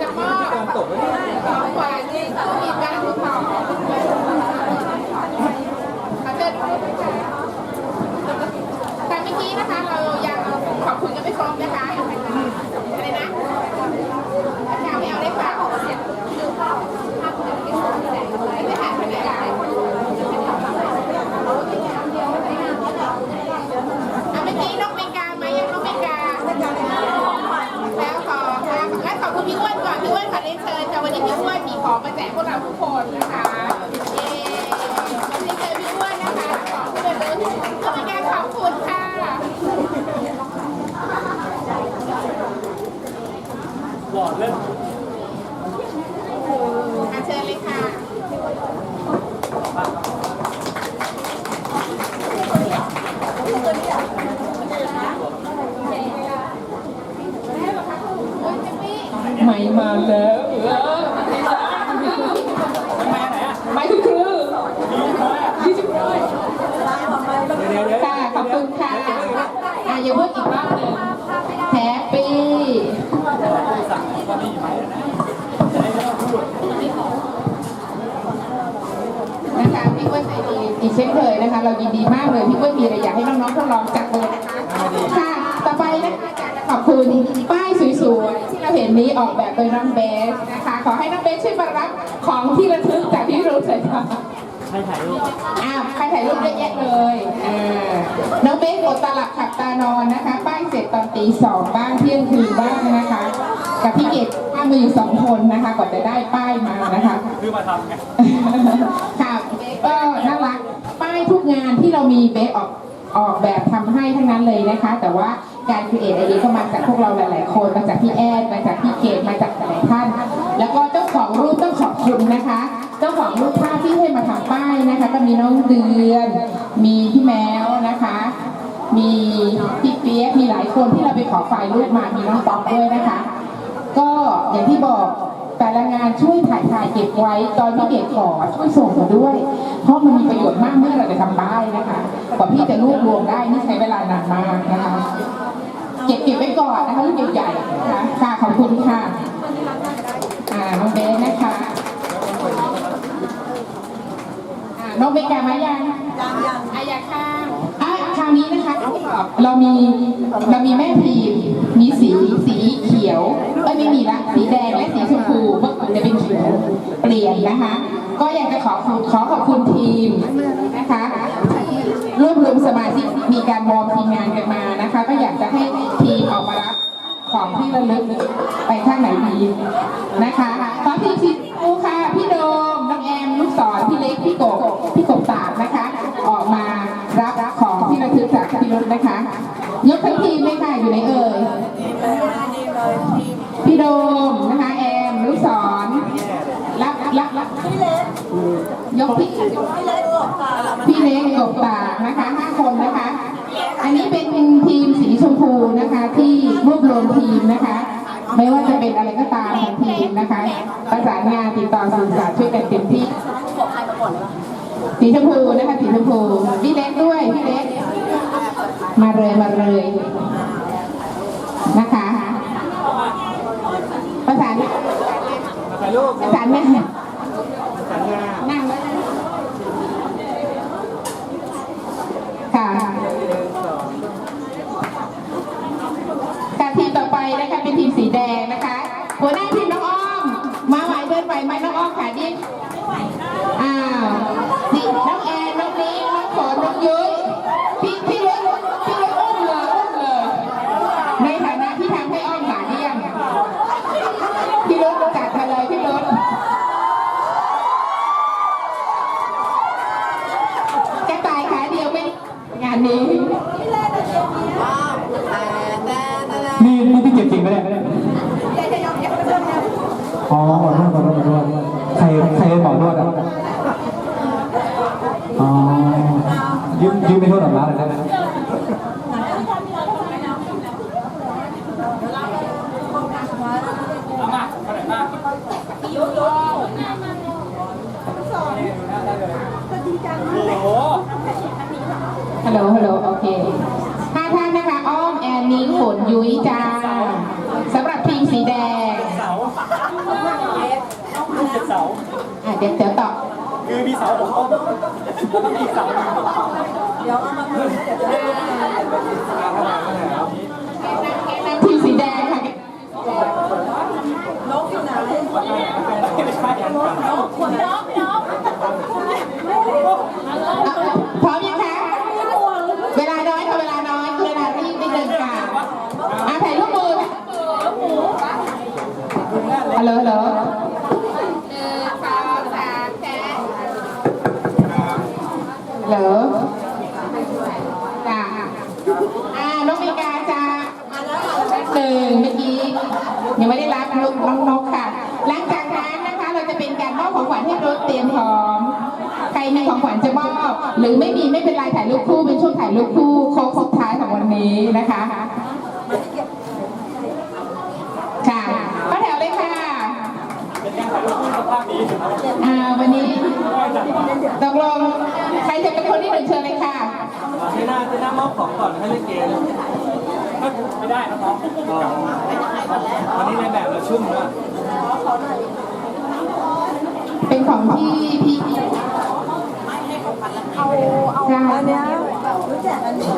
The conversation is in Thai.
จะมอบของขวัญที่มีการถูกต่อขอเชิญทุกท่านค่ะแต่เมื่อกี้นะคะ เรายังขอบคุณกันไม่ครบนะคะอะไรนะข่าวไม่เอาได้เปล่าไม่ผ่านไปไหนอะอะเมื่อกี้น้องเมกาไหมยังน้องเมกา แล้วขอค่ะและขอบคุณพี่อ้วนก่อนพี่อ้วนขอเรียนเชิญค่ะวันนี้พี่อ้วนมีของมาแจกพวกเราทุกคนนะคะเย้วันนี้เจอพี่อ้วนนะคะของที่ระลึกทำการขอบคุณค่ะ หลอด เล่นอาเชิญเลยค่ะไม่มาแล้วเออไม่คือคือยี่สิบร้อยค่ะ ขอบคุณค่ะอะอย่าเพิ่งอีกรอบหนึ่ง นะคะพี่อ้วนใจดีอีกเช่นเคยนะคะ เรายินดีมากเลยพี่อ้วนมีอะไรอยากให้น้องๆทดลองจัดเลยนะคะค่ะต่อไปนะคะอยากจะขอบคุณป้ายสวยๆที่เราเห็นนี้ออกแบบโดยน้องเบสนะคะ ขอให้น้องเบสช่วยมารับของที่ระลึกจากพี่รุ่เลยค่ะให้ถ่ายรูปอ้าวใครถ่ายรูปเยอะแยะเลยอ่าน้องเบสอดตาหลับขับตานอนนะคะ ป้ายเสร็จตอนตีสองบ้างเที่ยงคืนบ้างนะคะ กับพี่เกดป้ามืออยู่สองคนนะคะกว่าจะได้ป้ายมานะคะคือมาทำไงค่ะก็น่ารักป้ายทุกงานที่เรามีเบสออกออกแบบทำให้ทั้งนั้นเลยนะคะ แต่ว่าการครีเอทไอเดียก็มาจากพวกเราหลาย ๆ คนมาจากพี่แอดมาจากพี่เกดมาจากหลายท่าน แล้วก็เจ้าของรูปต้องขอบคุณนะคะ เจ้าของรูปภาพที่ให้มาทำป้ายนะคะ ก็มีน้องเดือน มีพี่แมวนะคะมีพี่เปียกมีหลายคนที่เราไปขอไฟล์รูปมา มีน้องป๊อกด้วยนะคะ ก็อย่างที่บอกแต่ละงานช่วยถ่ายถ่ายเก็บไว้ ตอนพี่เกดขอช่วยส่งมาด้วย เพราะมันมีประโยชน์มากเมื่อเราจะทำป้ายนะคะกว่าพี่จะรวบรวมได้นี่ใช้เวลานานมากนะคะเก็บเก็บไว้ก่อนนะคะลูกใหญ่ๆนะคะค่ะขอบคุณค่ะอ่าน้องเบสนะคะอ่าน้องเบสแกมายังยังยังอายาข้างอะคราวนี้นะคะ เรามีเรามีแม่พิมพ์มีสีสีเขียวเอ้ยไม่มีละสีแดงและสีชมพูเมื่อก่อนจะเป็นเขียวเปลี่ยนนะคะ ก็อยากจะขอขอขอขอบคุณทีมนะคะรวบรวมสมาชิกมีการวอร์มทีมงานกันมานะคะ ก็อยากจะให้ทีมออกมารับของที่ระลึกไปข้างไหนดีนะคะขอที พี่โดมนะคะแอมลูกศรรับรับรับยกพี่พี่เล็กกบตากนะคะห้าคนนะคะ อันนี้เป็นทีมสีชมพูนะคะ ที่รวบรวมทีมนะคะ ไม่ว่าจะเป็นอะไรก็ตามของทีมนะคะ ประสานงานติดต่อสื่อสารช่วยกันเต็มที่สีชมพูนะคะสีชมพูพี่เล็กด้วยพี่เล็กมาเลยมาเลยนะคะประสาน ถ่ายรูป ประสานงาน สัญญา นั่งไว้นะค่ะการทีมต่อไปนะคะเป็นทีมสีแดงนะคะ หัวหน้าทีมน้องอ้อม มาไหวเดินไหวไหมน้องอ้อมขาดิอ้าวนี่น้องแอนน้องนิ้งน้องฝนน้องยุ้ยพี่พี่รุ่นพี่รุ่นอุ้มเลยอุ้มเลย ในฐานะที่ทำให้อ้อมหลานเยี่ยมพี่รุ่นจัดมาเลยพี่รุ่น กระต่ายขาเดียวไม่งานนี้ นี่นี่พี่เก็บจริงไหมเนี่ยอ๋อหมอนวดหมอนวดหมอนวดใครใครเป็นหมอนวดอะอ๋อยืมยืมไปนวดออกมาเลยได้ไหมโอ้โหฮัลโหลฮัลโหลโอเคห้าท่านนะคะ อ้อม แอน นิ้งฝนยุ้ยจ้า สำหรับทีมสีแดงเสารูปเจ็ดเสาอะเดี๋ยวเดี๋ยวตอบคือมีเสาหกต้นแล้วก็มีอีกเสาหนึ่งเดี๋ยวเอามาเพิ่มทีมสีแดงค่ะนกอยู่ไหนไม่ใช่อันกัน พร้อมยังคะ เวลาน้อยค่ะเวลาน้อยเวลารีบนิดนึงค่ะอะถ่ายรูปมือฮัลโหลฮัลโหล เหรอจ้าอ่าน้องมีกาจ้าหนึ่งเมื่อกี้ยังไม่ได้รับลูกน้องนกค่ะ หลังจากนั้นนะคะ เราจะเป็นการมอบของขวัญให้รถเตรียมพร้อม ใครมีของขวัญจะมอบ หรือไม่มีไม่เป็นไรถ่ายรูปคู่เป็นช่วงถ่ายรูปคู่โค้งสุดท้ายของวันนี้นะคะค่ะข้าแถวเลยค่ะอ่าวันนี้ตกลง ใครจะเป็นคนที่หนึ่งเชิญเลยค่ะเจน่าเจน่ามอบของก่อนให้เล่นเกมไม่ได้นะน้องวันนี้ในแบบเราชุ่มมากเป็นของพี่พี่เอาเอาอันนี้รู้จักอันนี้